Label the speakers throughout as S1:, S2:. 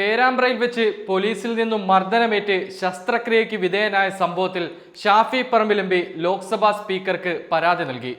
S1: പേരാമ്പ്രയിൽ വെച്ച് പോലീസിൽ നിന്നും മർദ്ദനമേറ്റ് ശസ്ത്രക്രിയയ്ക്ക് വിധേയനായ സംഭവത്തിൽ ഷാഫി പറമ്പിൽ എം പി ലോക്സഭാ സ്പീക്കർക്ക് പരാതി നൽകി.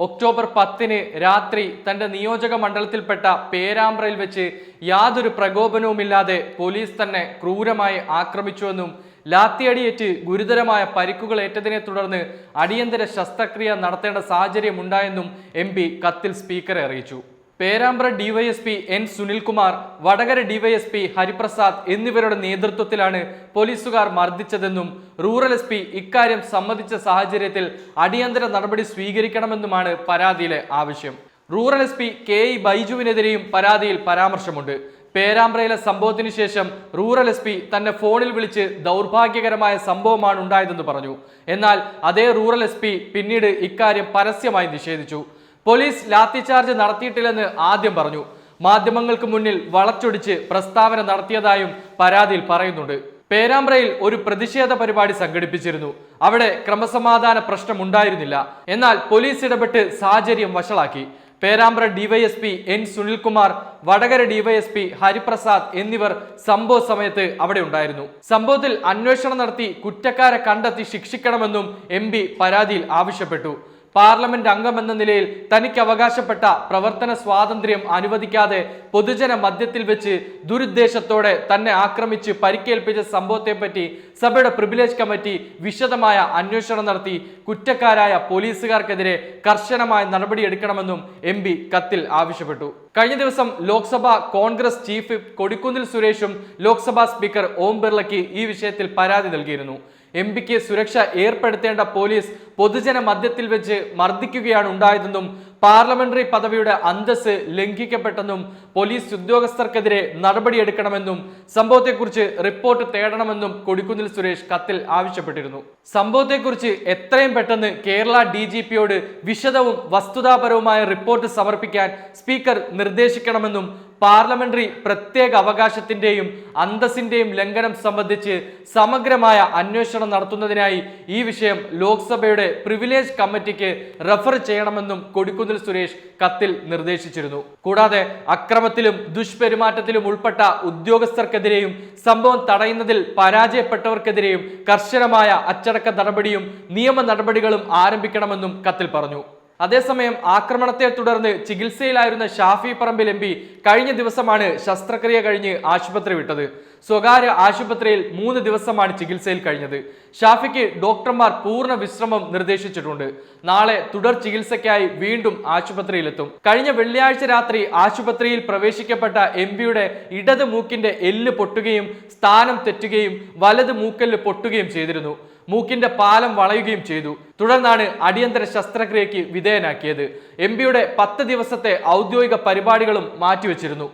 S1: ഒക്ടോബർ പത്തിന് രാത്രി തന്റെ നിയോജക മണ്ഡലത്തിൽപ്പെട്ട പേരാമ്പ്രയിൽ വെച്ച് യാതൊരു പ്രകോപനവുമില്ലാതെ പോലീസ് തന്നെ ക്രൂരമായി ആക്രമിച്ചുവെന്നും ലാത്തിയടിയേറ്റ് ഗുരുതരമായ പരിക്കുകൾ ഏറ്റതിനെ തുടർന്ന് അടിയന്തര ശസ്ത്രക്രിയ നടത്തേണ്ട സാഹചര്യമുണ്ടായെന്നും എം കത്തിൽ സ്പീക്കറെ അറിയിച്ചു. Perambra DYSP N Sunilkumar Vadakara DYSP Hariprasad എന്നിവരുടെ നേതൃത്വത്തിലാണ് പോലീസുകാർ മർദ്ദിച്ചതെന്നും റൂറൽ എസ് പി ഇക്കാര്യം സമ്മതിച്ച സാഹചര്യത്തിൽ അടിയന്തര നടപടി സ്വീകരിക്കണമെന്നുമാണ് പരാതിയിലെ ആവശ്യം. Rural S P K E ബൈജുവിനെതിരെയും പരാതിയിൽ പരാമർശമുണ്ട്. പേരാമ്പ്രയിലെ സംഭവത്തിന് ശേഷം റൂറൽ എസ് പി തന്നെ ഫോണിൽ വിളിച്ച് ദൗർഭാഗ്യകരമായ സംഭവമാണ് ഉണ്ടായതെന്ന് പറഞ്ഞു. എന്നാൽ അതേ റൂറൽ എസ് പിന്നീട് ഇക്കാര്യം പരസ്യമായി നിഷേധിച്ചു. പോലീസ് ലാത്തിചാർജ് നടത്തിയിട്ടില്ലെന്ന് ആദ്യം പറഞ്ഞു. മാധ്യമങ്ങൾക്ക് മുന്നിൽ വളച്ചൊടിച്ച് പ്രസ്താവന നടത്തിയതായും പരാതിയിൽ പറയുന്നുണ്ട്. പേരാമ്പ്രയിൽ ഒരു പ്രതിഷേധ പരിപാടി സംഘടിപ്പിച്ചിരുന്നു. അവിടെ ക്രമസമാധാന പ്രശ്നമുണ്ടായിരുന്നില്ല. എന്നാൽ പോലീസ് ഇടപെട്ട് സാഹചര്യം വഷളാക്കി. Perambra DYSP N Sunilkumar Vadakara DYSP Hariprasad എന്നിവർ സംഭവ സമയത്ത് അവിടെ ഉണ്ടായിരുന്നു. സംഭവത്തിൽ അന്വേഷണം നടത്തി കുറ്റക്കാരെ കണ്ടെത്തി ശിക്ഷിക്കണമെന്നും എം പരാതിയിൽ ആവശ്യപ്പെട്ടു. പാർലമെന്റ് അംഗമെന്ന നിലയിൽ തനിക്ക് അവകാശപ്പെട്ട പ്രവർത്തന സ്വാതന്ത്ര്യം അനുവദിക്കാതെ പൊതുജന മധ്യത്തിൽ വെച്ച് ദുരുദ്ദേശത്തോടെ തന്നെ ആക്രമിച്ച് പരിക്കേൽപ്പിച്ച സംഭവത്തെപ്പറ്റി സഭയുടെ പ്രിവിലേജ് കമ്മിറ്റി വിശദമായ അന്വേഷണം നടത്തി കുറ്റക്കാരായ പോലീസുകാർക്കെതിരെ കർശനമായ നടപടിയെടുക്കണമെന്നും എം പി കത്തിൽ ആവശ്യപ്പെട്ടു. കഴിഞ്ഞ ദിവസം ലോക്സഭ കോൺഗ്രസ് ചീഫ് കൊടിക്കുന്നിൽ സുരേഷും ലോക്സഭാ സ്പീക്കർ ഓം ബിർളയ്ക്ക് ഈ വിഷയത്തിൽ പരാതി നൽകിയിരുന്നു. എം പിക്ക് സുരക്ഷ ഏർപ്പെടുത്തേണ്ട പോലീസ് പൊതുജന മധ്യത്തിൽ വെച്ച് മർദ്ദിക്കുകയാണ് ഉണ്ടായതെന്നും പാർലമെന്ററി പദവിയുടെ അന്തസ് ലംഘിക്കപ്പെട്ടെന്നും പോലീസ് ഉദ്യോഗസ്ഥർക്കെതിരെ നടപടിയെടുക്കണമെന്നും സംഭവത്തെക്കുറിച്ച് റിപ്പോർട്ട് തേടണമെന്നും കൊടിക്കുന്നിൽ സുരേഷ് കത്തിൽ ആവശ്യപ്പെട്ടിരുന്നു. സംഭവത്തെക്കുറിച്ച് എത്രയും പെട്ടെന്ന് കേരള ഡി ജി പിയോട് വിശദവും വസ്തുതാപരവുമായ റിപ്പോർട്ട് സമർപ്പിക്കാൻ സ്പീക്കർ നിർദ്ദേശിക്കണമെന്നും പാർലമെന്ററി പ്രത്യേക അവകാശത്തിന്റെയും അന്തസ്സിന്റെയും ലംഘനം സംബന്ധിച്ച് സമഗ്രമായ അന്വേഷണം നടത്തുന്നതിനായി ഈ വിഷയം ലോക്സഭയുടെ പ്രിവിലേജ് കമ്മിറ്റിക്ക് റഫർ ചെയ്യണമെന്നും കൊടിക്കുന്നിൽ സുരേഷ് കത്തിൽ നിർദ്ദേശിച്ചിരുന്നു. കൂടാതെ അക്രമത്തിലും ദുഷ്പെരുമാറ്റത്തിലും ഉൾപ്പെട്ട ഉദ്യോഗസ്ഥർക്കെതിരെയും സംഭവം തടയുന്നതിൽ പരാജയപ്പെട്ടവർക്കെതിരെയും കർശനമായ അച്ചടക്ക നടപടിയും നിയമ നടപടികളും ആരംഭിക്കണമെന്നും കത്തിൽ പറഞ്ഞു. അതേസമയം ആക്രമണത്തെ തുടർന്ന് ചികിത്സയിലായിരുന്ന ഷാഫി പറമ്പിൽ എം കഴിഞ്ഞ ദിവസമാണ് ശസ്ത്രക്രിയ കഴിഞ്ഞ് ആശുപത്രി വിട്ടത്. സ്വകാര്യ ആശുപത്രിയിൽ മൂന്ന് ദിവസമാണ് ചികിത്സയിൽ കഴിഞ്ഞത്. ഷാഫിക്ക് ഡോക്ടർമാർ പൂർണ വിശ്രമം നിർദ്ദേശിച്ചിട്ടുണ്ട്. നാളെ തുടർ ചികിത്സയ്ക്കായി വീണ്ടും ആശുപത്രിയിലെത്തും. കഴിഞ്ഞ വെള്ളിയാഴ്ച രാത്രി ആശുപത്രിയിൽ പ്രവേശിക്കപ്പെട്ട എം പിയുടെ ഇടത് മൂക്കിന്റെ എല്ല് പൊട്ടുകയും സ്ഥാനം തെറ്റുകയും വലത് മൂക്കല്ല് പൊട്ടുകയും ചെയ്തിരുന്നു. മൂക്കിന്റെ പാലം വളയുകയും ചെയ്തു. തുടർന്നാണ് അടിയന്തര ശസ്ത്രക്രിയയ്ക്ക് വിധേയനാക്കിയത്. എം പിയുടെ പത്ത് ദിവസത്തെ ഔദ്യോഗിക പരിപാടികളും മാറ്റിവെച്ചിരുന്നു.